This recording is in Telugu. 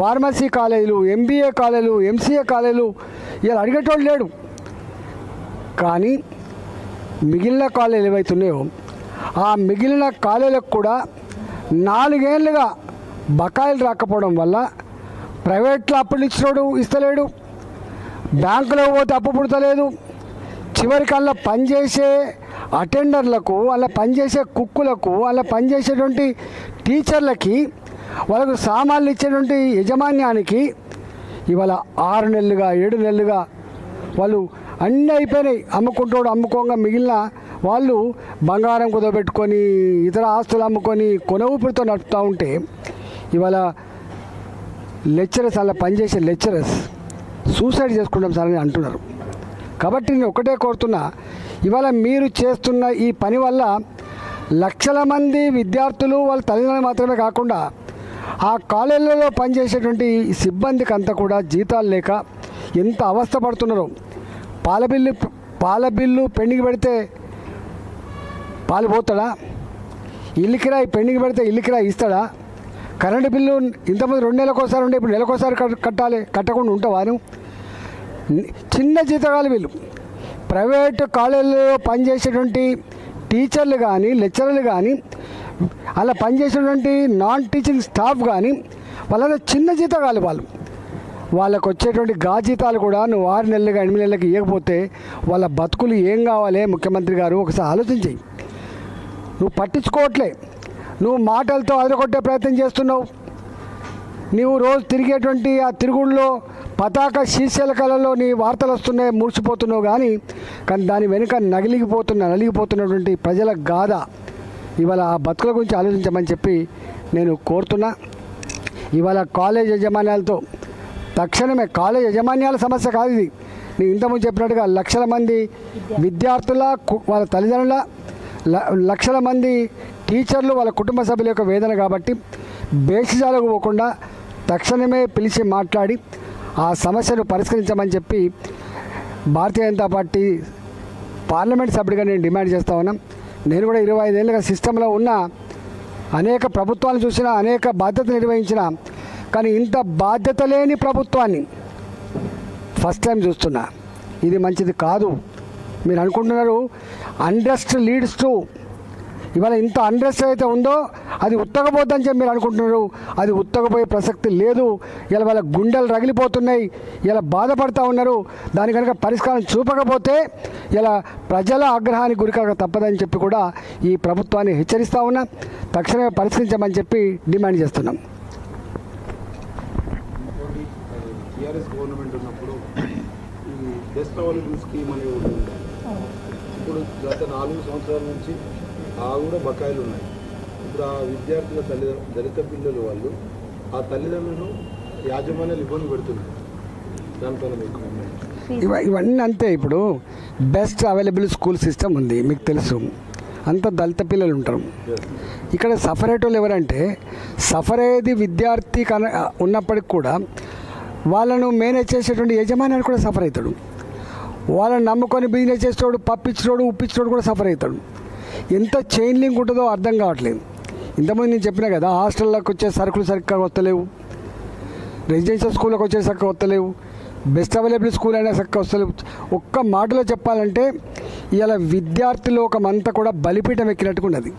ఫార్మసీ కాలేజీలు ఎంబీఏ కాలేజీలు ఎంసీఏ కాలేజీలు ఇలా అడిగేటోడు లేడు. కానీ మిగిలిన కాలేజీలు ఏవైతున్నాయో ఆ మిగిలిన కాలేజీలకు కూడా నాలుగేళ్ళుగా బకాయిలు రాకపోవడం వల్ల ప్రైవేట్లో అప్పులు ఇచ్చినోడు ఇస్తలేడు. బ్యాంకులో పోతే అప్పు పుడతలేదు. చివరికి అలా పనిచేసే అటెండర్లకు అలా పనిచేసే కుక్కులకు అలా పనిచేసేటువంటి టీచర్లకి వాళ్ళకు సామాన్లు ఇచ్చేటువంటి యజమాన్యానికి ఇవాళ ఆరు నెలలుగా ఏడు నెలలుగా వాళ్ళు అన్నీ అయిపోయినాయి. అమ్ముకుంటాడు అమ్ముకోగా మిగిలిన వాళ్ళు బంగారం కుదబెట్టుకొని ఇతర ఆస్తులు అమ్ముకొని కొన ఊపిరితో నడుపుతూ ఉంటే ఇవాళ లెక్చరర్స్ అలా పనిచేసే లెక్చరర్స్ సూసైడ్ చేసుకుంటాం సార్ అని అంటున్నారు. కాబట్టి నేను ఒకటే కోరుతున్నా ఇవాళ మీరు చేస్తున్న ఈ పని వల్ల లక్షల మంది విద్యార్థులు వాళ్ళ తల్లిదండ్రులు మాత్రమే కాకుండా ఆ కాలేజీలలో పనిచేసేటువంటి సిబ్బందికి అంతా కూడా జీతాలు లేక ఎంత అవస్థ పడుతున్నారో? పాల బిల్లు పాల బిల్లు పెండింగ్ పెడితే పాలు పోతాడా? ఇల్లు కిరాయి పెండింగ్ పెడితే ఇల్లు కిరాయి ఇస్తాడా? కరెంటు బిల్లు ఇంతమంది రెండు నెలలకు ఒకసారి ఉండే ఇప్పుడు నెలకోసారి కట్టాలి కట్టకుండా ఉంటావాను చిన్న జీతగాలు వీళ్ళు. ప్రైవేట్ కాలేజీలో పనిచేసేటువంటి టీచర్లు కానీ లెక్చరర్లు కానీ అలా పనిచేసినటువంటి నాన్ టీచింగ్ స్టాఫ్ కానీ వాళ్ళ చిన్న జీతగాలు వాళ్ళు. వాళ్ళకు వచ్చేటువంటి గా జీతాలు కూడా నువ్వు ఆరు నెలలకు ఎనిమిది నెలలకి ఇవ్వకపోతే వాళ్ళ బతుకులు ఏం కావాలి ముఖ్యమంత్రి గారు? ఒకసారి ఆలోచించి నువ్వు పట్టించుకోవట్లే. నువ్వు మాటలతో అదరగొట్టే ప్రయత్నం చేస్తున్నావు. నీవు రోజు తిరిగేటువంటి ఆ తిరుగుళ్ళలో పతాక శీర్షల కళలో నీ వార్తలు వస్తున్నాయి మూర్చిపోతున్నావు కానీ కానీ దాని వెనుక నగిలిగిపోతున్న నలిగిపోతున్నటువంటి ప్రజల గాథ ఇవాళ ఆ బతుకుల గురించి ఆలోచించమని చెప్పి నేను కోరుతున్నా. ఇవాళ కాలేజ్ యజమాన్యాలతో తక్షణమే కాలేజ్ యజమాన్యాల సమస్య కాదు ఇది. నేను ఇంతకుముందు చెప్పినట్టుగా లక్షల మంది విద్యార్థుల కు- వాళ్ళ తల్లిదండ్రుల లక్షల మంది టీచర్లు వాళ్ళ కుటుంబ సభ్యుల యొక్క వేదన కాబట్టి బేసిజాలకు పోకుండా తక్షణమే పిలిచి మాట్లాడి ఆ సమస్యను పరిష్కరించమని చెప్పి భారతీయ జనతా పార్టీ పార్లమెంట్ సభ్యుడిగా నేను డిమాండ్ చేస్తా ఉన్నాం. నేను కూడా ఇరవై ఐదేళ్ళుగా సిస్టంలో ఉన్న అనేక ప్రభుత్వాలు చూసిన అనేక బాధ్యతలు నిర్వహించిన కానీ ఇంత బాధ్యత లేని ప్రభుత్వాన్ని ఫస్ట్ టైం చూస్తున్నా. ఇది మంచిది కాదు. మీరు అనుకుంటున్నారు అండస్ట్ లీడ్స్ టు ఇవాళ ఇంత అండ్రెస్ట్ అయితే ఉందో అది ఉత్తకపోద్దని చెప్పి మీరు అనుకుంటున్నారు. అది ఉత్తకపోయే ప్రసక్తి లేదు. ఇలా వాళ్ళ గుండెలు రగిలిపోతున్నాయి. ఇలా బాధపడుతూ ఉన్నారు. దాని కనుక పరిష్కారం చూపకపోతే ఇలా ప్రజల ఆగ్రహానికి గురికాక తప్పదని చెప్పి కూడా ఈ ప్రభుత్వాన్ని హెచ్చరిస్తూ ఉన్నా. తక్షణమే పరిష్కరించమని చెప్పి డిమాండ్ చేస్తున్నాం. గవర్నమెంట్ ఉన్నప్పుడు ఈ బెస్ట్ అవైలబుల్ స్కీమ్ అనేది ఇప్పుడు గత నాలుగు సంవత్సరాల నుంచి ఆ కూడా బకాయిలు ఉన్నాయి. ఇప్పుడు ఆ విద్యార్థుల తల్లిదండ్రులు దళిత పిల్లలు వాళ్ళు ఆ తల్లిదండ్రులను యాజమాన్యాలు ఇబ్బంది పెడుతున్నారు. దానిపైన మీకు ఇవన్నీ అంతే ఇప్పుడు. బెస్ట్ అవైలబుల్ స్కూల్ సిస్టమ్ ఉంది మీకు తెలుసు. అంత దళిత పిల్లలు ఉంటారు. ఇక్కడ సఫర్ అయ్యేటోళ్ళు ఎవరంటే సఫర్ అయ్యేది విద్యార్థి కన ఉన్నప్పటికి కూడా వాళ్ళను మేనేజ్ చేసేటువంటి యజమాని కూడా సఫర్ అవుతాడు. వాళ్ళని నమ్ముకొని బిజినెస్ చేసేవాడు పప్పించినోడు ఉప్పించినోడు కూడా సఫర్ అవుతాడు. ఎంత చైన్ లింక్ ఉంటుందో అర్థం కావట్లేదు. ఇంతమంది నేను చెప్పినా కదా హాస్టల్లోకి వచ్చే సరుకులు సరిగ్గా వస్తలేవు. రెసిడెన్షియల్ స్కూల్లోకి వచ్చే సరిగ్గా వస్తలేవు. బెస్ట్ అవైలబుల్ స్కూల్ అయినా సరిగ్గా వస్తలేవు. ఒక్క మాటలో చెప్పాలంటే ఇవాళ విద్యార్థి లోకమంతా కూడా బలిపీఠం ఎక్కినట్టుగా ఉన్నది